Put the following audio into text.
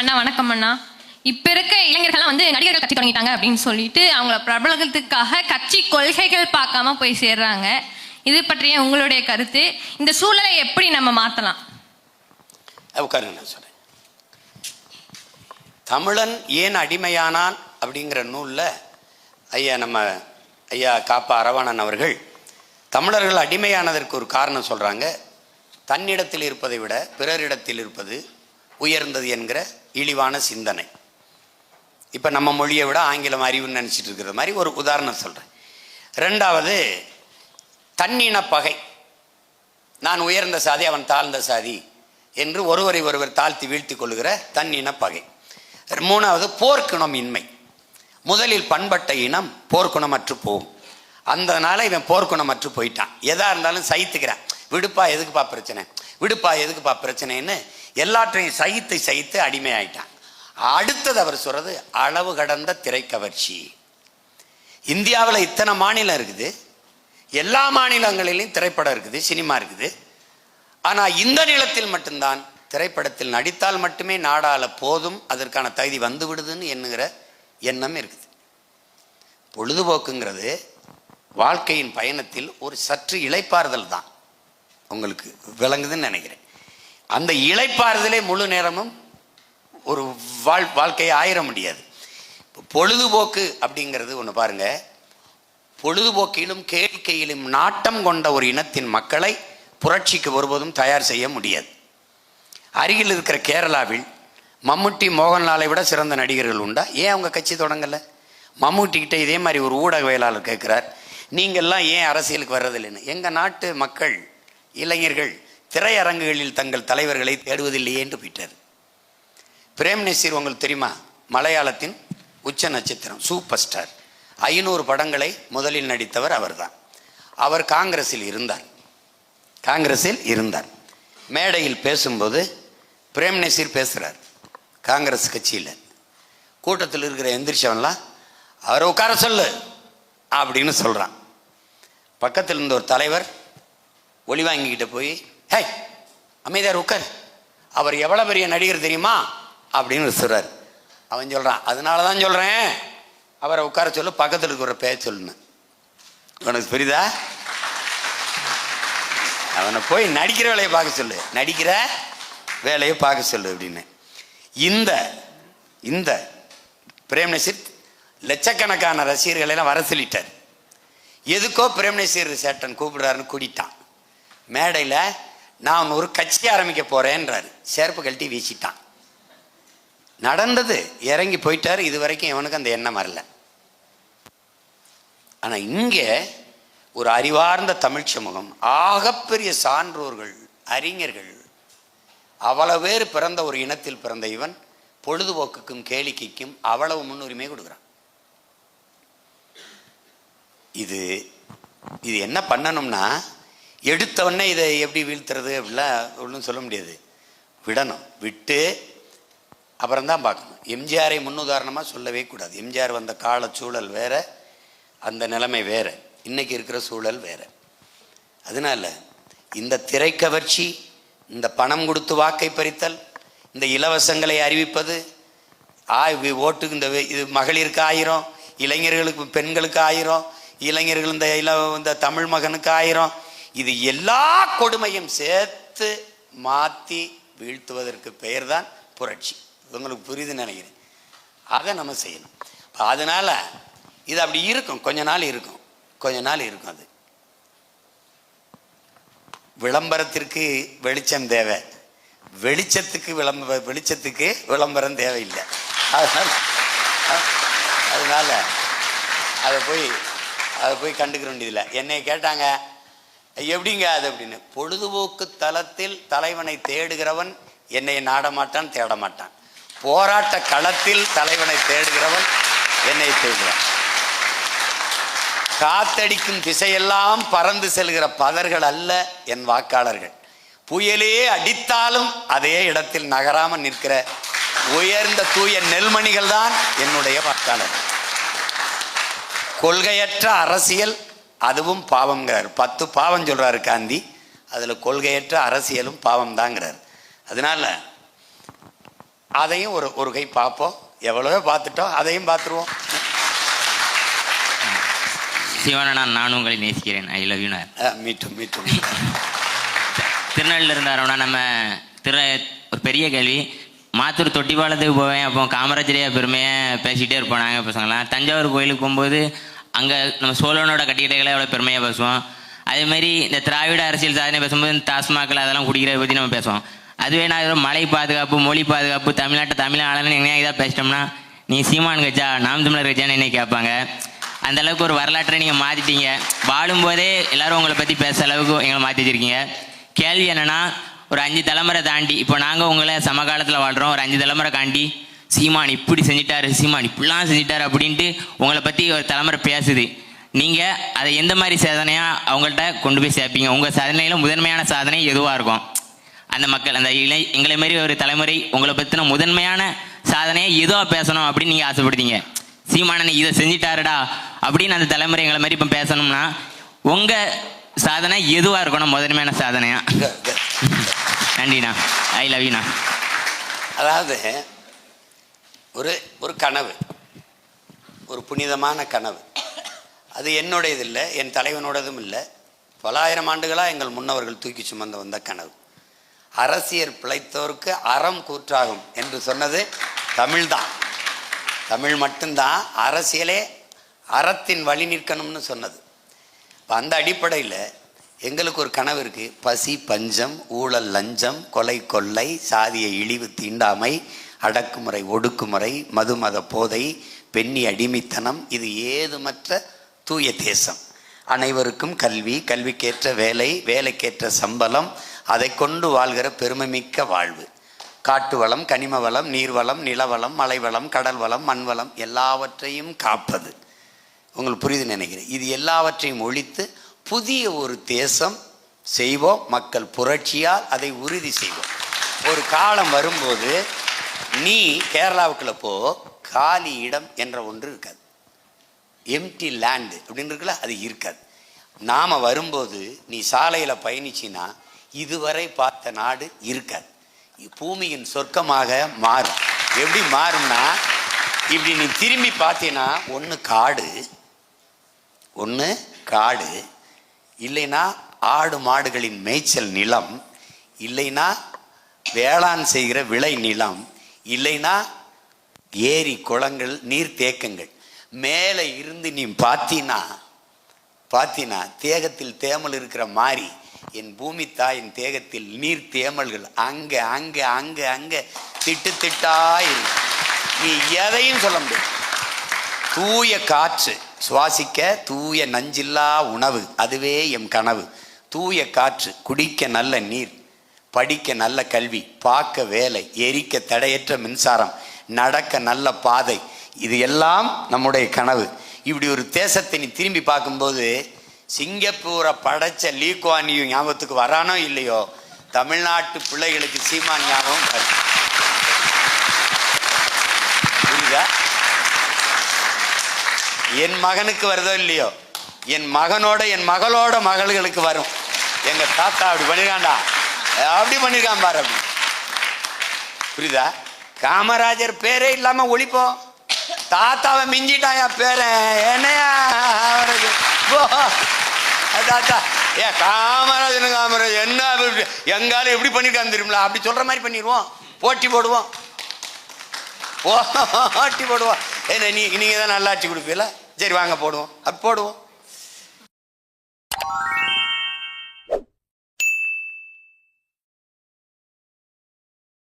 அண்ணா வணக்கம் அண்ணா. இப்ப இருக்க இளைஞர்கள்லாம் வந்து நடிகர்கள் கட்சி தொடங்கிட்டாங்க அப்படின்னு சொல்லிட்டு அவங்கள பிரபலத்துக்காக கட்சி கொள்கைகள் பார்க்காம போய் சேர்றாங்க. இது பற்றிய உங்களுடைய கருத்து. இந்த சூழலை எப்படி நம்ம மாத்தலாம்? உட்காருங்க நான் சொல்றேன். தமிழன் ஏன் அடிமையானான் அப்படிங்கிற நூலில் ஐயா நம்ம ஐயா காப்பா அரவாணன் அவர்கள் தமிழர்கள் அடிமையானதற்கு ஒரு காரணம் சொல்கிறாங்க தன்னிடத்தில் இருப்பதை விட பிறரிடத்தில் இருப்பது உயர்ந்தது என்கிற இழிவான சிந்தனை. இப்போ நம்ம மொழியை விட ஆங்கிலம் அறிவுன்னு நினச்சிட்டு இருக்கிற மாதிரி ஒரு உதாரணம் சொல்கிறேன் ரெண்டாவது தன்னின பகை. நான் உயர்ந்த சாதி அவன் தாழ்ந்த சாதி என்று ஒருவரை ஒருவர் தாழ்த்தி வீழ்த்தி கொள்கிற தன்னின பகை. மூணாவது போர்க்குணம் இன்மை. முதலில் பண்பட்ட இனம் போர்க்குணமற்று போகும். அந்தனால இவன் போர்க்குணமற்று போயிட்டான். எதா இருந்தாலும் சகித்துக்கிறான். விடுப்பா எதுக்குப்பா பிரச்சனை? விடுப்பா எதுக்குப்பா பிரச்சனைன்னு எல்லாற்றையும் சகித்து சகித்து அடிமையாயிட்டான். அடுத்தது அவர் சொல்றது அளவு கடந்த திரைக்கவர்ச்சி. இந்தியாவில் இத்தனை மாநிலம் இருக்குது. எல்லா மாநிலங்களிலும் திரைப்படம் இருக்குது சினிமா இருக்குது. ஆனால் இந்த நிலத்தில் மட்டும்தான் திரைப்படத்தில் நடித்தால் மட்டுமே நாடால போதும் அதற்கான தகுதி வந்து விடுதுன்னு எண்ணுகிற எண்ணம் இருக்குது. பொழுதுபோக்குங்கிறது வாழ்க்கையின் பயணத்தில் ஒரு சற்று இழைப்பாறுதல் தான். உங்களுக்கு விளங்குதுன்னு நினைக்கிறேன். அந்த இழைப்பாறுதலே முழு நேரமும் ஒரு வாழ் வாழ்க்கையை ஆயிட முடியாது. பொழுதுபோக்கு அப்படிங்கிறது ஒன்று பாருங்க. பொழுதுபோக்கிலும் கேளிக்கையிலும் நாட்டம் கொண்ட ஒரு இனத்தின் மக்களை புரட்சிக்கு ஒருபோதும் தயார் செய்ய முடியாது. அருகில் இருக்கிற கேரளாவில் மம்முட்டி மோகன்லாலை விட சிறந்த நடிகர்கள் உண்டா? ஏன் அவங்க கட்சி தொடங்கலை? மம்முட்டிக்கிட்ட இதே மாதிரி ஒரு ஊடகவியலாளர் கேட்குறார் நீங்கள்லாம் ஏன் அரசியலுக்கு வர்றதில்லைன்னு? எங்கள் நாட்டு மக்கள் இளைஞர்கள் திரையரங்குகளில் தங்கள் தலைவர்களை தேடுவதில்லையேன்னு போயிட்டார். பிரேம் நசீர் உங்களுக்கு தெரியுமா? மலையாளத்தின் உச்ச நட்சத்திரம் சூப்பர் ஸ்டார். ஐநூறு படங்களை முதலில் நடித்தவர் அவர்தான். அவர் காங்கிரஸில் இருந்தார். காங்கிரஸில் இருந்தார். மேடையில் பேசும்போது பிரேம் நசீர் பேசுகிறார் காங்கிரஸ் கட்சியில். கூட்டத்தில் இருக்கிற எந்திரிச்சவன்லாம் அவரை உட்கார சொல்லு அப்படின்னு சொல்கிறான் பக்கத்தில் இருந்த ஒரு தலைவர் ஒளி வாங்கிக்கிட்ட போய் ஹே அமைதியார் உட்கார். அவர் எவ்வளோ பெரிய நடிகர் தெரியுமா? அப்படின்னு சொல்கிறார் அவன் சொல்கிறான் அதனால தான் சொல்கிறேன் அவரை உட்கார சொல்லு பக்கத்தில் இருக்கிற பேர் சொல்லுன்னு. உனக்கு புரியுதா? அவனை போய் நடிக்கிற வேலையை பார்க்க சொல்லு. நடிக்கிற வேலையை பார்க்க சொல்லு அப்படின்னு. இந்த இந்த பிரேம் நசீர் லட்சக்கணக்கான ரசிகர்களை எல்லாம் வர சொல்லிட்டார். எதுக்கோ பிரேம் நசீர் சேட்டன் கூப்பிடுறாருன்னு கூட்டிட்டான். மேடையில் நான் ஒரு கட்சி ஆரம்பிக்க போகிறேன்றாரு செருப்பு கழட்டி வீசிட்டான். நடந்தது இறங்கி போயிட்டார். இது வரைக்கும் இவனுக்கு அந்த எண்ணம் வரல. ஆனால் இங்கே ஒரு அறிவார்ந்த தமிழ் சமூகம் ஆகப்பெரிய சான்றோர்கள் அறிஞர்கள் அவ்வளவு பேர் பிறந்த ஒரு இனத்தில் பிறந்த இவன் பொழுதுபோக்குக்கும் கேளிக்கைக்கும் அவ்வளவு முன்னுரிமை கொடுக்குறான். இது இது என்ன பண்ணணும்னா எடுத்தவொடனே இதை எப்படி வீழ்த்துறது அப்படிலாம் ஒன்றும் சொல்ல முடியாது. விடணும். விட்டு அப்புறம் தான் பார்க்கணும். எம்ஜிஆரை முன்னுதாரணமாக சொல்லவே கூடாது. எம்ஜிஆர் வந்த கால சூழல் வேற அந்த நிலைமை வேறு. இன்றைக்கி இருக்கிற சூழல் வேறு. அதனால இந்த திரைக்கவர்ச்சி இந்த பணம் கொடுத்து வாக்கை பறித்தல் இந்த இலவசங்களை அறிவிப்பது ஆ வி- ஓட்டுக்கு இந்த இது மகளிருக்கு ஆயிரம் இளைஞர்களுக்கு பெண்களுக்கு ஆயிரம் இளைஞர்கள் இந்த இல இந்த தமிழ் மகனுக்கு ஆயிரம் இது எல்லா கொடுமையும் சேர்த்து மாற்றி வீழ்த்துவதற்கு பெயர் தான் புரட்சி. உங்களுக்கு புரியுதுன்னு நினைக்கிறேன். அதை நம்ம செய்யணும். அதனால் இது அப்படி இருக்கும். கொஞ்ச நாள் இருக்கும். கொஞ்ச நாள் இருக்கும் அது. விளம்பரத்திற்கு வெளிச்சம் தேவை. வெளிச்சத்துக்கு விளம்ப வெளிச்சத்துக்கு விளம்பரம் தேவையில்லை. அதனால் அதனால அதை போய் அதை போய் கண்டுக்கிற வேண்டியதில்லை என்னை கேட்டாங்க எப்படிங்க அது அப்படின்னு? பொழுதுபோக்கு தளத்தில் தலைவனை தேடுகிறவன் என்னை நாட மாட்டான் தேட மாட்டான் போராட்ட களத்தில் தலைவனை தேடுகிறவன் என்னை தேடுகிறான். காத்தடிக்கும் திசையெல்லாம் பறந்து செல்கிற பதர்கள் அல்ல என் வாக்காளர்கள். புயலே அடித்தாலும் அதே இடத்தில் நகராமல் நிற்கிற உயர்ந்த தூய நெல்மணிகள் தான் என்னுடைய வாக்காளர் கொள்கையற்ற அரசியல் அதுவும் பாவம்ங்கிறார். பத்து பாவம் சொல்றாரு காந்தி. அதில் கொள்கையற்ற அரசியலும் பாவம் தாங்கிறார் அதனால அதையும் ஒரு ஒரு கை பார்ப்போம். எவ்வளவோ பார்த்துட்டோம் அதையும் பார்த்துருவோம். சிவனா நான் உங்களை நேசிக்கிறேன். ஐ லவ் யூ மீட்டும் மீட்டும் திருநெல்வேலியில் இருந்தாரோம்னா நம்ம திரு ஒரு பெரிய கேள்வி. மாத்தூர் தொட்டிப்பாலத்துக்கு போவேன் அப்போ காமராஜரையா பெருமையை பேசிகிட்டே இருப்போம் நாங்கள் பசங்களாம் தஞ்சாவூர் கோயிலுக்கு போகும்போது அங்கே நம்ம சோழனோட கட்டிடங்களை எவ்வளோ பெருமையாக பேசுவோம். அதேமாதிரி இந்த திராவிட அரசியல் சாதனை பேசும்போது இந்த டாஸ்மாகில் அதெல்லாம் குடிக்கிறத பற்றி நம்ம பேசுவோம். அதுவே நான் ஏதோ மலை பாதுகாப்பு மொழி பாதுகாப்பு தமிழ்நாட்டை தமிழ் ஆளுநர் என்ன இதாக பேசிட்டோம்னா நீ சீமான் கட்சா நாம் தமிழர் கட்சான்னு என்ன கேட்பாங்க. அந்த அளவுக்கு ஒரு வரலாற்றை நீங்கள் மாற்றிட்டீங்க வாழும்போதே எல்லாரும் உங்களை பற்றி பேசுகிற அளவுக்கு எங்களை மாற்றி வச்சிருக்கீங்க. கேள்வி என்னென்னா ஒரு அஞ்சு தலைமுறை தாண்டி இப்போ நாங்கள் உங்களை சமகாலத்தில் வாழ்கிறோம் ஒரு அஞ்சு தலைமுறை தாண்டி சீமான் இப்படி செஞ்சிட்டாரு சீமான் இப்படிலாம் செஞ்சிட்டாரு அப்படின்ட்டு உங்களை பற்றி ஒரு தலைமுறை பேசுது. நீங்கள் அதை எந்த மாதிரி சாதனையாக அவங்கள்ட்ட கொண்டு போய் சேர்ப்பீங்க? உங்கள் சாதனையில் முதன்மையான சாதனை எதுவாக இருக்கும்? அந்த மக்கள் அந்த இளை எங்களை மாரி ஒரு தலைமுறை உங்களை பற்றின முதன்மையான சாதனையை எதுவாக பேசணும் அப்படின்னு நீங்கள் ஆசைப்படுத்தீங்க? சீமானன் இதை செஞ்சிட்டாருடா அப்படின்னு அந்த தலைமுறை எங்களை மாதிரி இப்போ பேசணும்னா உங்கள் சாதனை எதுவாக இருக்கணும்? முதன்மையான சாதனையா? க- க- நன்றிண்ணா. ஐ லவ் யூண்ணா அதாவது ஒரு ஒரு கனவு. ஒரு புனிதமான கனவு. அது என்னுடையது இல்லை என் தலைவனோடதும் இல்லை. பலாயிரம் ஆண்டுகளாக எங்கள் முன்னவர்கள் தூக்கி சுமந்து வந்த கனவு. அரசியல் பிழைத்தோருக்கு அறம் கூற்றாகும் என்று சொன்னது தமிழ்தான். தமிழ் மட்டும்தான் அரசியலே அறத்தின் வழி நிற்கணும்னு சொன்னது. இப்போ அந்த அடிப்படையில் எங்களுக்கு ஒரு கனவு இருக்குது பசி பஞ்சம் ஊழல் லஞ்சம் கொலை கொள்ளை சாதிய இழிவு தீண்டாமை அடக்குமுறை ஒடுக்குமுறை மதுமத போதை பெண்ணி அடிமைத்தனம் இது ஏதுமற்ற தூய தேசம். அனைவருக்கும் கல்வி கல்விக்கேற்ற வேலை வேலைக்கேற்ற சம்பளம் அதை கொண்டு வாழ்கிற பெருமைமிக்க வாழ்வு. காட்டு வளம் கனிம வளம் நீர்வளம் நிலவளம் மலைவளம் கடல் வளம் மண்வளம் எல்லாவற்றையும் காப்பது. உங்களுக்கு புரியுது நினைக்கிறேன். இது எல்லாவற்றையும் ஒழித்து புதிய ஒரு தேசம் செய்வோம். மக்கள் புரட்சியால் அதை உறுதி செய்வோம். ஒரு காலம் வரும்போது நீ கேரளாவுக்குள்ள போ காலி இடம் என்ற ஒன்று இருக்காது. எம்டி லேண்டு அப்படின்னு இருக்குல்ல அது இருக்காது. நாம் வரும்போது நீ சாலையில் பயணிச்சின்னா இதுவரை பார்த்த நாடு இருக்காது. பூமியின் சொர்க்கமாக மாறும். எப்படி மாறும்னா இப்படி நீ திரும்பி பார்த்தீன்னா ஒன்று காடு ஒன்று காடு. இல்லைன்னா ஆடு மாடுகளின் மேய்ச்சல் நிலம் இல்லைன்னா வேளாண் செய்கிற விளை நிலம் இல்லைன்னா ஏரி குளங்கள் நீர்த்தேக்கங்கள் மேலே இருந்து நீ பார்த்தீனா பார்த்தீனா தேகத்தில் தேமல் இருக்கிற மாதிரி என் பூமி தாயின் தேகத்தில் நீர் தேமல்கள் அங்கே அங்கே அங்கே அங்கே திட்டு திட்டா இருக்கு. நீ எதையும் சொல்ல முடியாது. தூய காற்று சுவாசிக்க தூய நஞ்சில்லா உணவு அதுவே எம் கனவு. தூய காற்று குடிக்க நல்ல நீர். படிக்க நல்ல கல்வி பார்க்க வேலை எரிக்க தடையற்ற மின்சாரம் நடக்க நல்ல பாதை இது எல்லாம் நம்முடைய கனவு. இப்படி ஒரு தேசத்தை நீ திரும்பி பார்க்கும்போது சிங்கப்பூரை படைச்ச லீக்வானியும் ஞாபகத்துக்கு வரானோ இல்லையோ? தமிழ்நாட்டு பிள்ளைகளுக்கு சீமான் ஞாபகம் வருது. புரியுதா? என் மகனுக்கு வருதோ இல்லையோ? என் மகனோட என் மகளோட மகள்களுக்கு வரும். எங்க தாத்தா அப்படி பண்ணிருக்காண்டா அப்படி பண்ணிருக்கான் பாரு அப்படி. புரியுதா? காமராஜர் பேரே இல்லாம ஒழிப்போம் தாத்தாவை மிஞ்சிட்டாயா பேரன் என்னையா? அவருக்கு தாத்தா. ஏ காமராஜன் காமராஜ் என்ன எங்காலும் எப்படி பண்ணிருக்கான்னு தெரியுமில அப்படி சொல்ற மாதிரி பண்ணிடுவோம் போட்டி போடுவோம். போட்டி போடுவோம். என்ன நீ நீங்கள் தான் நல்லாட்சி கொடுப்பீல சரி வாங்க போடுவோம். அப்படி போடுவோம்.